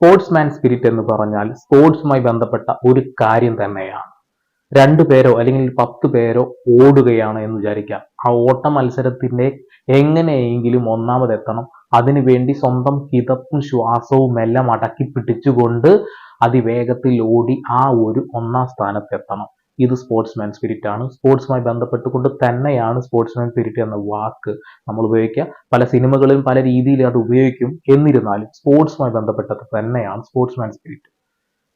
Sportsman spirit എന്ന് പറഞ്ഞാൽ സ്പോർട്സുമായി ബന്ധപ്പെട്ട ഒരു കാര്യം തന്നെയാണ്. രണ്ടു പേരോ അല്ലെങ്കിൽ പത്ത് പേരോ ഓടുകയാണ് എന്ന് വിചാരിക്കാം. ആ ഓട്ട മത്സരത്തിന്റെ എങ്ങനെയെങ്കിലും ഒന്നാമതെത്തണം അതിനുവേണ്ടി സ്വന്തം കിതപ്പും ശ്വാസവും എല്ലാം അടക്കി പിടിച്ചുകൊണ്ട് അതിവേഗത്തിൽ ഓടി ആ ഒരു ഒന്നാം സ്ഥാനത്തെത്തണം ഇത് സ്പോർട്സ്മാൻ സ്പിരിറ്റ് ആണ്. സ്പോർട്സുമായി ബന്ധപ്പെട്ടുകൊണ്ട് തന്നെയാണ് സ്പോർട്സ്മാൻ സ്പിരിറ്റ് എന്ന വാക്ക് നമ്മൾ ഉപയോഗിക്കുക. പല സിനിമകളിലും പല രീതിയിൽ അത് ഉപയോഗിക്കും. എന്നിരുന്നാലും സ്പോർട്സുമായി ബന്ധപ്പെട്ടത് തന്നെയാണ് സ്പോർട്സ്മാൻ സ്പിരിറ്റ്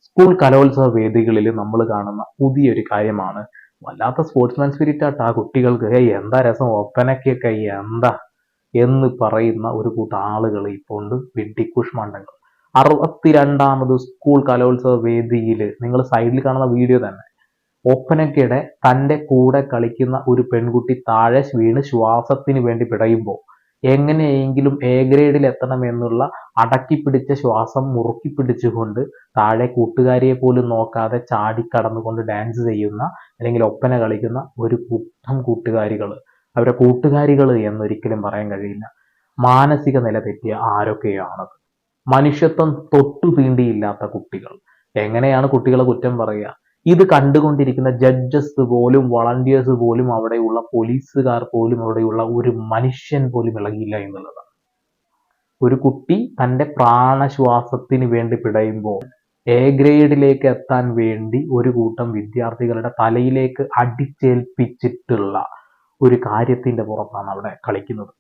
സ്കൂൾ കലോത്സവ വേദികളിൽ നമ്മൾ കാണുന്ന പുതിയൊരു കാര്യമാണ്. വല്ലാത്ത സ്പോർട്സ്മാൻ സ്പിരിറ്റ് ആട്ടാ കുട്ടികൾക്ക്. "ഹേയ് എന്താ രസം? ഒപ്പനയ്ക്കൊക്കെ എന്താ? എന്ന് പറയുന്ന ഒരു കൂട്ടം ആളുകൾ ഇപ്പോൾ ഉണ്ട്. വെട്ടിക്കുഷ്മണ്ഡങ്ങൾ അറുപത്തിരണ്ടാമത് സ്കൂൾ കലോത്സവ വേദിയിൽ നിങ്ങൾ സൈഡിൽ കാണുന്ന വീഡിയോ തന്നെ. ഒപ്പനയ്ക്കിടെ തന്റെ കൂടെ കളിക്കുന്ന ഒരു പെൺകുട്ടി താഴെ വീണ് ശ്വാസത്തിന് വേണ്ടി പിടയുമ്പോൾ എങ്ങനെയെങ്കിലും എ ഗ്രേഡിൽ എത്തണമെന്നുള്ള അടക്കി പിടിച്ച ശ്വാസം മുറുക്കി പിടിച്ചുകൊണ്ട് താഴെ കൂട്ടുകാരിയെ പോലും നോക്കാതെ ചാടിക്കടന്നുകൊണ്ട് ഡാൻസ് ചെയ്യുന്ന അല്ലെങ്കിൽ ഒപ്പന കളിക്കുന്ന ഒരു കൂട്ടം കൂട്ടുകാരികൾ. അവരെ കൂട്ടുകാരികൾ എന്നൊരിക്കലും പറയാൻ കഴിയില്ല. മാനസിക നില തെറ്റിയ ആരൊക്കെയാണത്? മനുഷ്യത്വം തൊട്ടു തീണ്ടിയില്ലാത്ത കുട്ടികൾ. എങ്ങനെയാണ് കുട്ടികളെ കുറ്റം പറയുക? ഇത് കണ്ടുകൊണ്ടിരിക്കുന്ന ജഡ്ജസ് പോലും വളണ്ടിയേഴ്സ് പോലും അവിടെയുള്ള പോലീസുകാർ പോലും അവിടെയുള്ള ഒരു മനുഷ്യൻ പോലും ഇളകിയില്ല എന്നുള്ളതാണ്. ഒരു കുട്ടി തന്റെ പ്രാണശ്വാസത്തിന് വേണ്ടി പിടയുമ്പോൾ എ ഗ്രേഡിലേക്ക് എത്താൻ വേണ്ടി ഒരു കൂട്ടം വിദ്യാർത്ഥികളുടെ തലയിലേക്ക് അടിച്ചേൽപ്പിച്ചിട്ടുള്ള ഒരു കാര്യത്തിന്റെ പുറത്താണ് അവിടെ കളിക്കുന്നത്.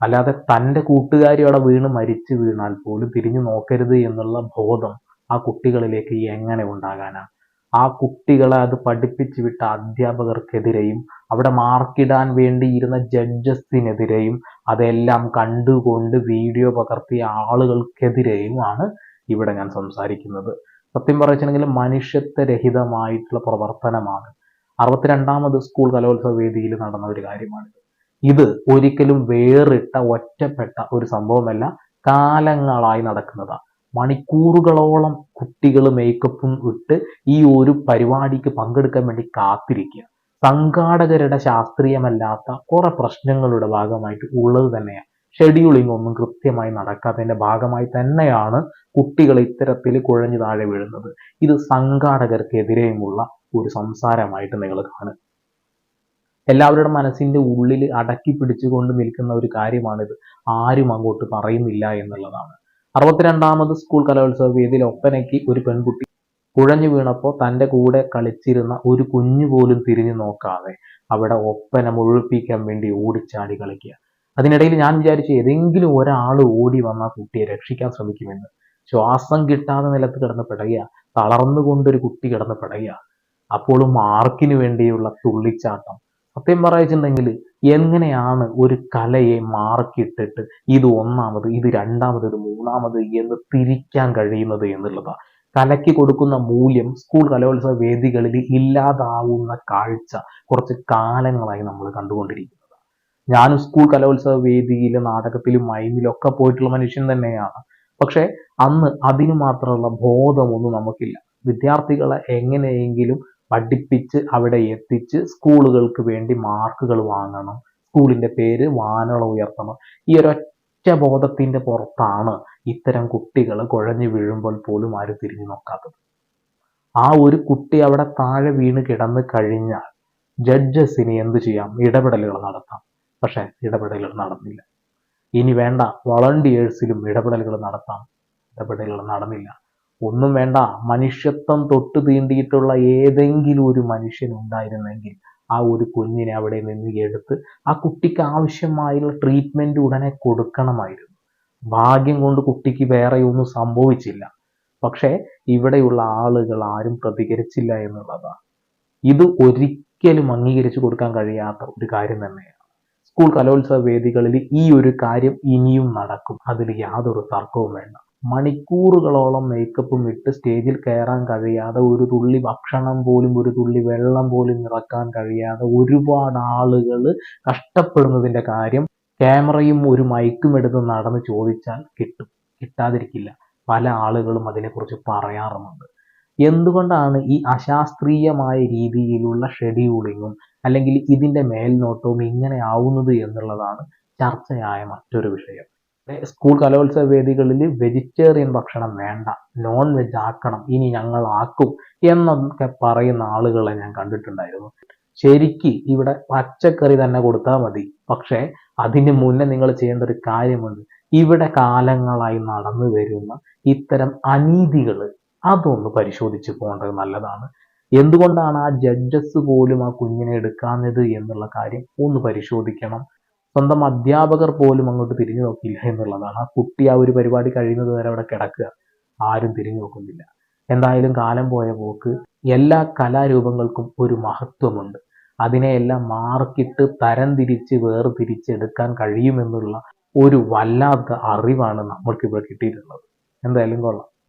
അല്ലാതെ തന്റെ കൂട്ടുകാരി അവിടെ വീണ് മരിച്ചു വീണാൽ പോലും തിരിഞ്ഞു നോക്കരുത് എന്നുള്ള ബോധം ആ കുട്ടികളിലേക്ക് എങ്ങനെ ഉണ്ടാകാനാ? ആ കുട്ടികളെ അത് പഠിപ്പിച്ചു വിട്ട അധ്യാപകർക്കെതിരെയും അവിടെ മാർക്കിടാൻ വേണ്ടിയിരുന്ന ജഡ്ജസിനെതിരെയും അതെല്ലാം കണ്ടുകൊണ്ട് വീഡിയോ പകർത്തിയ ആളുകൾക്കെതിരെയുമാണ് ഇവിടെ ഞാൻ സംസാരിക്കുന്നത്. സത്യം പറയുകയാണെങ്കിൽ മനുഷ്യത്വരഹിതമായിട്ടുള്ള പ്രവർത്തനമാണ്. അറുപത്തിരണ്ടാമത് സ്കൂൾ കലോത്സവ വേദിയിൽ നടന്ന ഒരു കാര്യമാണിത്. ഇത് ഒരിക്കലും വേറിട്ട ഒറ്റപ്പെട്ട ഒരു സംഭവമല്ല കാലങ്ങളായി നടക്കുന്നതാണ്. മണിക്കൂറുകളോളം കുട്ടികൾ മേക്കപ്പും ഇട്ട് ഈ ഒരു പരിപാടിക്ക് പങ്കെടുക്കാൻ വേണ്ടി കാത്തിരിക്കുക. സംഘാടകരുടെ ശാസ്ത്രീയമല്ലാത്ത കുറെ പ്രശ്നങ്ങളുടെ ഭാഗമായിട്ട് ഉള്ളത് തന്നെയാണ് ഷെഡ്യൂളിംഗ് ഒന്നും കൃത്യമായി നടക്കാത്തതിന്റെ ഭാഗമായി തന്നെയാണ് കുട്ടികൾ ഇത്തരത്തിൽ കുഴഞ്ഞു താഴെ വീഴുന്നത്. ഇത് സംഘാടകർക്കെതിരെയുമുള്ള ഒരു സംസാരമായിട്ട് നിങ്ങൾ കാണുക. എല്ലാവരുടെ മനസ്സിന്റെ ഉള്ളിൽ അടക്കി പിടിച്ചുകൊണ്ട് നിൽക്കുന്ന ഒരു കാര്യമാണിത്. ആരും അങ്ങോട്ട് പറയുന്നില്ല എന്നുള്ളതാണ്. അറുപത്തിരണ്ടാമത് സ്കൂൾ കലോത്സവ വേദിയിൽ ഒപ്പനയ്ക്ക് ഒരു പെൺകുട്ടി കുഴഞ്ഞു വീണപ്പോൾ തന്റെ കൂടെ കളിച്ചിരുന്ന ഒരു കുഞ്ഞു പോലും തിരിഞ്ഞു നോക്കാതെ അവിടെ ഒപ്പന മുഴുപ്പിക്കാൻ വേണ്ടി ഓടിച്ചാടി കളിക്കുക. അതിനിടയിൽ ഞാൻ വിചാരിച്ചു ഏതെങ്കിലും ഒരാൾ ഓടി വന്ന കുട്ടിയെ രക്ഷിക്കാൻ ശ്രമിക്കുമെന്ന്. ശ്വാസം കിട്ടാതെ നിലത്ത് കിടന്ന് പിടയുക തളർന്നുകൊണ്ടൊരു കുട്ടി കിടന്ന് പിടയുക അപ്പോഴും മാർക്കിന് വേണ്ടിയുള്ള തുള്ളിച്ചാട്ടം. സത്യം പറയുന്നുണ്ടെങ്കിൽ എങ്ങനെയാണ് ഒരു കലയെ മാർക്കിട്ടിട്ട് ഇത് ഒന്നാമത് ഇത് രണ്ടാമത് ഇത് മൂന്നാമത് എന്ന് തിരിക്കാൻ കഴിയുന്നത് എന്നുള്ളതാണ് കലയ്ക്ക് കൊടുക്കുന്ന മൂല്യം സ്കൂൾ കലോത്സവ വേദികളിൽ ഇല്ലാതാവുന്ന കാഴ്ച കുറച്ച് കാലങ്ങളായി നമ്മൾ കണ്ടുകൊണ്ടിരിക്കുന്നത്. ഞാനും സ്കൂൾ കലോത്സവ വേദിയിൽ നാടകത്തിലും മൈമിലും ഒക്കെ പോയിട്ടുള്ള മനുഷ്യൻ തന്നെയാണ്. പക്ഷെ അന്ന് അതിനു മാത്രമുള്ള ബോധമൊന്നും നമുക്കില്ല. വിദ്യാർത്ഥികളെ എങ്ങനെയെങ്കിലും പഠിപ്പിച്ച് അവിടെ എത്തിച്ച് സ്കൂളുകൾക്ക് വേണ്ടി മാർക്കുകൾ വാങ്ങണം. സ്കൂളിന്റെ പേര് വാനോളം ഉയർത്തണം. ഈ ഒരൊറ്റ ബോധത്തിന്റെ പുറത്താണ് ഇത്തരം കുട്ടികൾ കുഴഞ്ഞു വീഴുമ്പോൾ പോലും ആരും തിരിഞ്ഞു നോക്കാത്തത്. ആ ഒരു കുട്ടി അവിടെ താഴെ വീണ് കിടന്ന് കഴിഞ്ഞാൽ ജഡ്ജസിന് എന്ത് ചെയ്യാം? ഇടപെടലുകൾ നടത്താം. പക്ഷേ ഇടപെടലുകൾ നടന്നില്ല. ഇനി വേണ്ട വളണ്ടിയേഴ്സിലും ഇടപെടലുകൾ നടത്താം. ഇടപെടലുകൾ നടന്നില്ല. ഒന്നും വേണ്ട. മനുഷ്യത്വം തൊട്ട് തീണ്ടിയിട്ടുള്ള ഏതെങ്കിലും ഒരു മനുഷ്യൻ ഉണ്ടായിരുന്നെങ്കിൽ ആ ഒരു കുഞ്ഞിനെ അവിടെ നിന്ന് എടുത്ത് ആ കുട്ടിക്ക് ആവശ്യമായുള്ള ട്രീറ്റ്മെന്റ് ഉടനെ കൊടുക്കണമായിരുന്നു. ഭാഗ്യം കൊണ്ട് കുട്ടിക്ക് വേറെ ഒന്നും സംഭവിച്ചില്ല. പക്ഷേ ഇവിടെയുള്ള ആളുകൾ ആരും പ്രതികരിച്ചില്ല എന്നുള്ളതാണ് ഇത് ഒരിക്കലും അംഗീകരിച്ചു കൊടുക്കാൻ കഴിയാത്ത ഒരു കാര്യം തന്നെയാണ്. സ്കൂൾ കലോത്സവ വേദികളിൽ ഈ ഒരു കാര്യം ഇനിയും നടക്കും. അതിൽ യാതൊരു തർക്കവും വേണ്ട. മണിക്കൂറുകളോളം മേക്കപ്പും ഇട്ട് സ്റ്റേജിൽ കയറാൻ കഴിയാതെ ഒരു തുള്ളി ഭക്ഷണം പോലും ഒരു തുള്ളി വെള്ളം പോലും നിറക്കാൻ കഴിയാതെ ഒരുപാട് ആളുകൾ കഷ്ടപ്പെടുന്നതിന്റെ കാര്യം ക്യാമറയും ഒരു മൈക്കും എടുത്ത് നടന്ന് ചോദിച്ചാൽ കിട്ടും. കിട്ടാതിരിക്കില്ല. പല ആളുകളും അതിനെക്കുറിച്ച് പറയാറുമുണ്ട്. എന്തുകൊണ്ടാണ് ഈ അശാസ്ത്രീയമായ രീതിയിലുള്ള ഷെഡ്യൂളിങ്ങും അല്ലെങ്കിൽ ഇതിന്റെ മേൽനോട്ടവും ഇങ്ങനെ ആവുന്നത് എന്നുള്ളതാണ് ചർച്ചയായ മറ്റൊരു വിഷയം. സ്കൂൾ കലോത്സവ വേദികളിൽ വെജിറ്റേറിയൻ ഭക്ഷണം വേണ്ട നോൺ വെജ് ആക്കണം ഇനി ഞങ്ങൾ ആക്കും എന്നൊക്കെ പറയുന്ന ആളുകളെ ഞാൻ കണ്ടിട്ടുണ്ടായിരുന്നു. ശരിക്ക് ഇവിടെ പച്ചക്കറി തന്നെ കൊടുത്താൽ മതി പക്ഷേ അതിന് മുന്നേ നിങ്ങൾ ചെയ്യേണ്ട ഒരു കാര്യമുണ്ട്. ഇവിടെ കാലങ്ങളായി നടന്നു വരുന്ന ഇത്തരം അനീതികൾ അതൊന്ന് പരിശോധിച്ച് പോകേണ്ടത് നല്ലതാണ്. എന്തുകൊണ്ടാണ് ആ ജഡ്ജസ് പോലും ആ കുഞ്ഞിനെ എടുക്കാഞ്ഞത് എന്നുള്ള കാര്യം ഒന്ന് പരിശോധിക്കണം. സ്വന്തം അധ്യാപകർ പോലും അങ്ങോട്ട് തിരിഞ്ഞു നോക്കിയില്ല എന്നുള്ളതാണ് ആ കുട്ടി ആ ഒരു പരിപാടി കഴിയുന്നത് വരെ അവിടെ കിടക്കുക. ആരും തിരിഞ്ഞു നോക്കുന്നില്ല. എന്തായാലും കാലം പോയ പോക്ക് എല്ലാ കലാരൂപങ്ങൾക്കും ഒരു മഹത്വമുണ്ട്. അതിനെയെല്ലാം മാർക്കിട്ട് തരംതിരിച്ച് വേർതിരിച്ചെടുക്കാൻ കഴിയുമെന്നുള്ള ഒരു വല്ലാത്ത അറിവാണ് നമ്മൾക്ക് ഇവിടെ കിട്ടിയിട്ടുള്ളത്. എന്തായാലും കൊള്ളാം.